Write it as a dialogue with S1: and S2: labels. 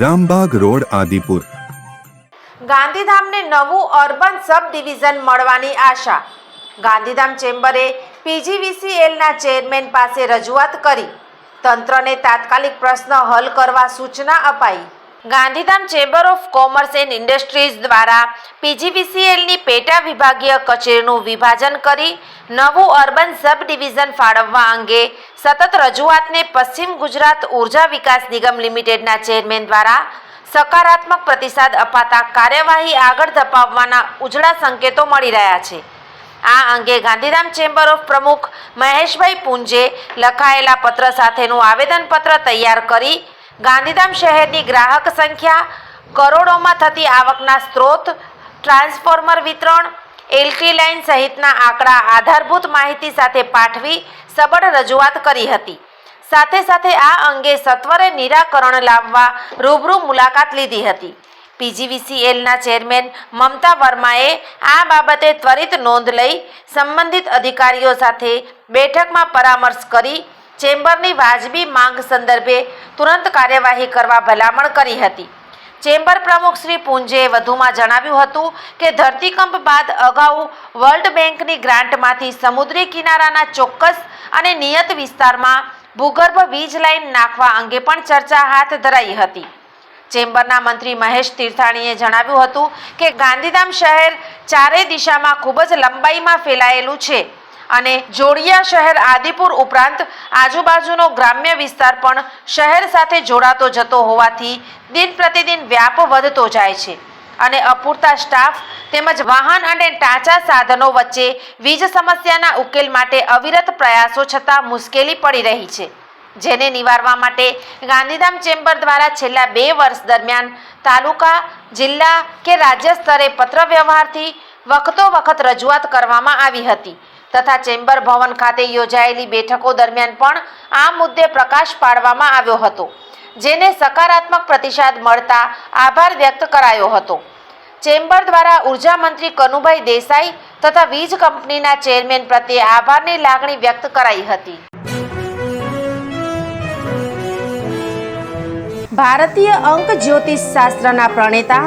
S1: Rambag road, Adipur.
S2: ગાંધીધામને નવું urban સબ division મળવાની આશા. Gandhidham ચેમ્બરે પીજીવીસીએલના chairman પાસે રજૂઆત કરી. તંત્રને તાત્કાલિક પ્રશ્ન હલ કરવા સૂચના અપાઈ. Gandhidham chamber of commerce and industries દ્વારા પીજીવીસીએલની પેટા વિભાગીય કચેરીનું વિભાજન કરી નવું અર્બન સબ ડિવિઝન ફાળવવા અંગે સતત રજૂઆતને પશ્ચિમ ગુજરાત ઊર્જા વિકાસ નિગમ લિમિટેડના ચેરમેન દ્વારા સકારાત્મક પ્રતિસાદ અપાતા કાર્યવાહી આગળ ધપાવવાના ઉજળા સંકેતો મળી રહ્યા છે. આ અંગે ગાંધીધામ ચેમ્બર ઓફ પ્રમુખ મહેશભાઈ પુંજે લખાયેલા પત્ર સાથેનું આવેદનપત્ર તૈયાર કરી ગાંધીધામ શહેરની ગ્રાહક સંખ્યા કરોડોમાં થતી આવકના સ્ત્રોત, ટ્રાન્સફોર્મર વિતરણ એલટી લાઇન સહિતના આંકડા આધારભૂત માહિતી સાથે પાઠવી સબળ રજૂઆત કરી હતી. સાથે સાથે આ અંગે સત્વરે નિરાકરણ લાવવા રૂબરૂ મુલાકાત લીધી હતી. પીજીવીસીએલના ચેરમેન મમતા વર્માએ આ બાબતે ત્વરિત નોંધ લઈ સંબંધિત અધિકારીઓ સાથે બેઠકમાં પરામર્શ કરી ચેમ્બરની વાજબી માંગ સંદર્ભે તુરંત કાર્યવાહી કરવા ભલામણ કરી હતી. ચેમ્બર પ્રમુખ શ્રી પુંજે વધુમાં જણાવ્યું હતું કે ધરતીકંપ બાદ અગાઉ વર્લ્ડ બેંકની ગ્રાન્ટમાંથી સમુદ્રી કિનારાના ચોક્કસ અને નિયત વિસ્તારમાં ભૂગર્ભ વીજ લાઇન નાખવા અંગે પણ ચર્ચા હાથ ધરાઈ હતી. ચેમ્બરના મંત્રી મહેશ તીર્થાણીએ જણાવ્યું હતું કે ગાંધીધામ શહેર ચારે દિશામાં ખૂબ જ લંબાઈમાં ફેલાયેલું છે. અને જોડિયા શહેર આદિપુર ઉપરાંત આજુબાજુનો ગ્રામ્ય વિસ્તાર પણ શહેર સાથે જોડાતો જતો હોવાથી દિન પ્રતિદિન વ્યાપ વધતો જાય છે. અને અપૂરતા સ્ટાફ તેમજ વાહન અને ટાંચા સાધનો વચ્ચે વીજ સમસ્યાના ઉકેલ માટે અવિરત પ્રયાસો છતાં મુશ્કેલી પડી રહી છે. જેને નિવારવા માટે ગાંધીધામ ચેમ્બર દ્વારા છેલ્લા બે વર્ષ દરમિયાન તાલુકા, જિલ્લા કે રાજ્ય સ્તરે પત્ર વ્યવહારથી વખતો વખત રજૂઆત કરવામાં આવી હતી. તથા ચેમ્બર ભવન ખાતે યોજાયેલી બેઠકો દરમિયાન પણ આ મુદ્દે પ્રકાશ પાડવામાં આવ્યો હતો, જેને સકારાત્મક પ્રતિસાદ મળતા આભાર વ્યક્ત કરાયો હતો. ચેમ્બર દ્વારા ઊર્જા મંત્રી કનુભાઈ દેસાઈ તથા વીજ કંપનીના ચેરમેન પ્રત્યે આભારની લાગણી વ્યક્ત કરાઈ હતી. ભારતીય અંક જ્યોતિષ શાસ્ત્રના પ્રણેતા